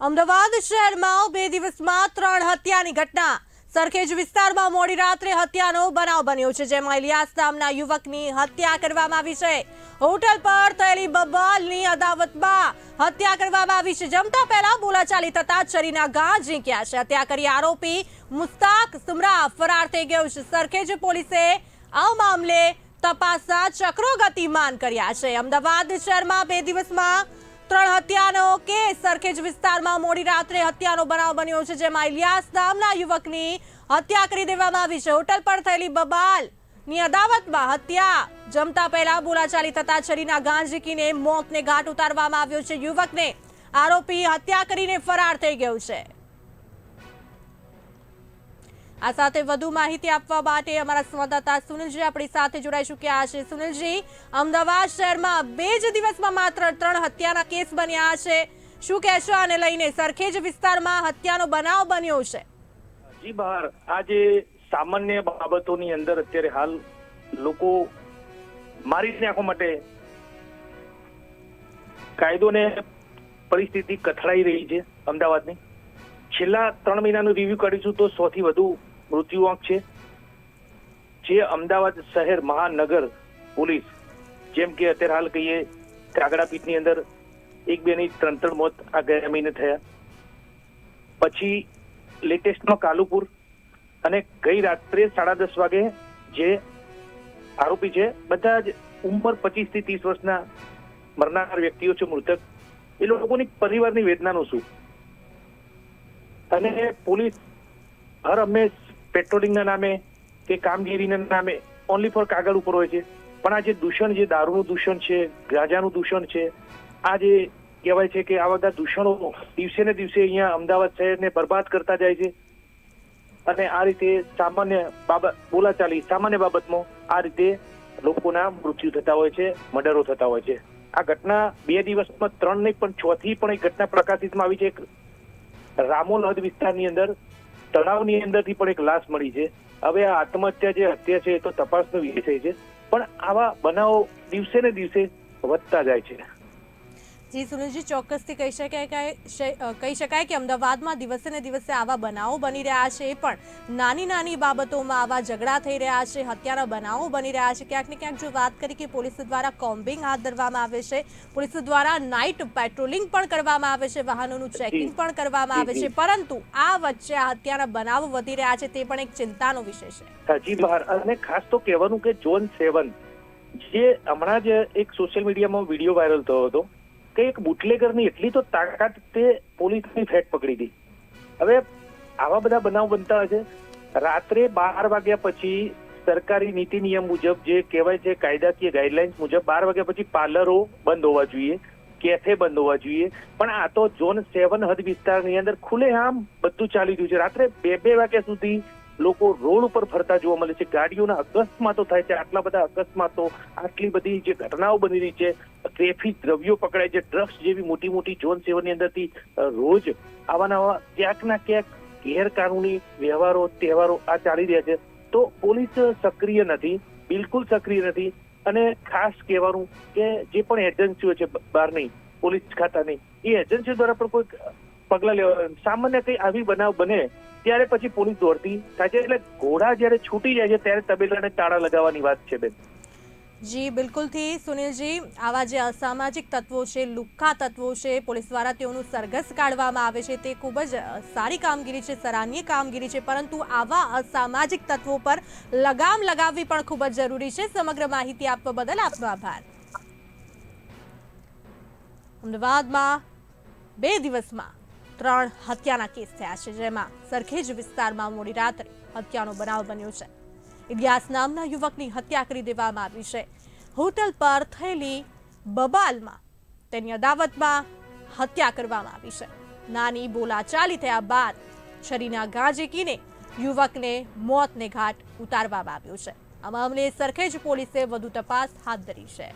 અમદાવાદ શહેરમાં બે દિવસમાં ત્રણ હત્યાની ઘટના. સરખેજ વિસ્તારમાં મોડી રાત્રે હત્યાનો બનાવ બન્યો છે, જેમાં ઇલિયાસ નામના યુવકની હત્યા કરવામાં આવી છે. હોટલ પર થયેલી બબાલની અદાવતમાં હત્યા કરવામાં આવી છે. જમતા પહેલા બોલાચાલી થતા છરીના ઘા ઝીંક્યા છે. હત્યા કરી આરોપી મુસ્તાક સુમરા ફરાર થઈ ગયો છે. સરખેજ પોલીસે આ મામલે તપાસના ચક્રો ગતિમાન કર્યા છે. અમદાવાદ શહેરમાં બે દિવસમાં ત્રણ હત્યાનો કેસ સરખેજ વિસ્તારમાં મોડી રાત્રે હત્યાનો બનાવ બન્યો છે, જેમાં ઇલિયાસ નામના યુવકની હત્યા કરી દેવામાં આવી છે. હોટલ પર થયેલી બબાલની અદાવતમાં હત્યા. જમતા પહેલા બોલાચાલી થતા છરીના ગાંજીકીને મોતને ઘાટ ઉતારવામાં આવ્યો છે. યુવકને આરોપી હત્યા કરીને ફરાર થઈ ગયો છે. આ સાથે વધુ માહિતી આપવા માટે અમારા સંવાદદાતા સુનિલજી આપણી સાથે જોડાઈ ચૂક્યા છે. સુનિલજી, અમદાવાદ શહેરમાં બે જ દિવસમાં માત્ર ત્રણ હત્યાના કેસ બન્યા છે. શું કહેશો આને લઈને? સરખેજ વિસ્તારમાં હત્યાનો બનાવ બન્યો છે. જી, બહાર. આજે સામાન્ય બાબતોની અંદર અત્યારે હાલ લોકો મારી નાખો માટે કાયદો ને પરિસ્થિતિ કથળાઈ રહી છે અમદાવાદની. છેલ્લા ત્રણ મહિનાનું રિવ્યુ કરીશું તો સૌથી વધુ મૃત્યુઆંક છે. જે અમદાવાદ શહેર મહાનગર પોલીસ, જેમ કે અત્યારે હાલ કહીએ, કાગડા પીઠની અંદર એક બે ની ત્રણ ત્રણ મોત આ ગયા મહિને થયા. પછી લેટેસ્ટમાં કાલુપુર અને ગઈ રાત્રે સાડા દસ વાગે જે આરોપી છે, બધા જ ઉંમર પચીસથી ત્રીસ વર્ષના મરનાર વ્યક્તિઓ છે, મૃતક. એ લોકોની પરિવારની વેદનાનું શું? અને પોલીસ હર હંમેશ પેટ્રોલિંગના નામે કે કામગીરીના નામે ઓનલી ફોર કાગળ ઉપર હોય છે. પણ આ જે દૂષણ જે દારૂનું દૂષણ છે, ગાંજાનું દૂષણ છે, આ જે કહેવાય છે કે આ બધા દૂષણો દિવસે ને દિવસે અહીંયા અમદાવાદ શહેરને બરબાદ કરતા જાય છે. અને આ રીતે સામાન્ય બાબત બોલાચાલી સામાન્ય બાબતમાં આ રીતે લોકોના મૃત્યુ થતા હોય છે, મર્ડરો થતા હોય છે. આ ઘટના બે દિવસમાં ત્રણ નહીં, પણ છ થી પણ એક ઘટના પ્રકાશિતમાં આવી છે. રામોલ હદ વિસ્તારની અંદર તળાવની અંદરથી પણ એક લાશ મળી છે. હવે આ આત્મહત્યા જે હત્યા છે એ તો તપાસનો વિષય છે. પણ આવા બનાવો દિવસે ને દિવસે વધતા જાય છે. જી સુનિલજી ચોક્કસથી કહી શકાય કે કહી શકાય કે અમદાવાદમાં દિવસે ને દિવસે આવા બનાવો બની રહ્યા છે. પણ નાની નાની બાબતોમાં આવા ઝઘડા થઈ રહ્યા છે હત્યારા બનાવો બની રહ્યા છે. ક્યાંક ને ક્યાંક જો વાત કરી કે પોલીસ દ્વારા કોમ્બિંગ હાથ ધરવામાં આવે છે પોલીસ દ્વારા નાઇટ પેટ્રોલિંગ પણ કરવામાં આવે છે વાહનોનું ચેકિંગ પણ કરવામાં આવે છે. પરંતુ આ વચ્ચે આ હત્યાના બનાવો વધી રહ્યા છે તે પણ એક ચિંતાનો વિષય છે. હજી બહાર. અને ખાસ તો કહેવાનું કે જોન સેવન જે હમણાં જ એક સોશિયલ મીડિયામાં વીડિયો વાયરલ થયો હતો. કે એક બુટલેગરની એટલી તો તાકાત તે પોલીસની ફેટ પકડી હતી હવે આવા બધા બનાવ બનતા હોય રાત્રે બાર વાગ્યા પછી સરકારી નીતિ નિયમ મુજબ જે કહેવાય છે, કાયદાકીય ગાઈડલાઇન્સ મુજબ બાર વાગ્યા પછી પાર્લરો બંધ હોવા જોઈએ કેફે બંધ હોવા જોઈએ. પણ આ તો ઝોન સેવન હદ વિસ્તારની અંદર ખુલ્લેઆમ બધું ચાલી રહ્યું છે. રાત્રે બે બે વાગ્યા સુધી લોકો રોડ ઉપર ફરતા જોવા મળે છે. ગાડીઓના અકસ્માતો થાય છે. આટલા બધા અકસ્માતો, આટલી બધી જે ઘટનાઓ બની રહી છે, ટ્રેફિક દ્રવ્યો પકડાય છે, ડ્રગ્સ જેવી મોટી મોટી ઝોન સેવનની અંદરથી રોજ રોજ આવા ક્યાંક ના ક્યાંક ગેરકાનૂની વ્યવહારો, તહેવારો આ ચાલી રહ્યા છે. તો પોલીસ સક્રિય નથી, બિલકુલ સક્રિય નથી અને ખાસ કહેવાનું કે જે પણ એજન્સીઓ છે બહારની પોલીસ ખાતાની, એ એજન્સીઓ દ્વારા પણ કોઈ પગલા લેવા સામાન્ય કઈ આવી બનાવ બને, ત્યારે પછી પોલીસ દોડતી. થાય એટલે ઘોડા જ્યારે છૂટી જાય છે, ત્યારે તબેલાને તાળા લગાવવાની વાત છે, બેન. જી, બિલકુલથી. સુનિલજી, આવા જે અસામાજિક તત્વો છે, લુખ્ખા તત્વો છે, પોલીસ દ્વારા તેઓનું સરઘસ કાઢવામાં આવે છે, તે ખૂબ જ સારી કામગીરી છે, સરાહનીય કામગીરી છે, પરંતુ આવા અસામાજિક તત્વો પર લગામ લગાવવી પણ ખૂબ જ જરૂરી છે. સમગ્ર માહિતી આપવા બદલ આપનો આભાર. અમદાવાદમાં બે દિવસમાં ત્રણ હત્યાના કેસ થયા છે, જેમાં સરખેજ વિસ્તારમાં મોડી રાત્રે હત્યાનો બનાવ બન્યો છે. ઇલિયાસ નામના યુવકની હત્યા કરી દેવામાં આવી છે. હોટલ પર થયેલી બબાલમાં તેની અદાવતમાં હત્યા કરવામાં આવી છે. નાની બોલાચાલી થયા બાદ છરીના ઘા ઝીકીને યુવકને મોતને ઘાટ ઉતારવામાં આવ્યો છે. આ મામલે સરખેજ પોલીસે વધુ તપાસ હાથ ધરી છે.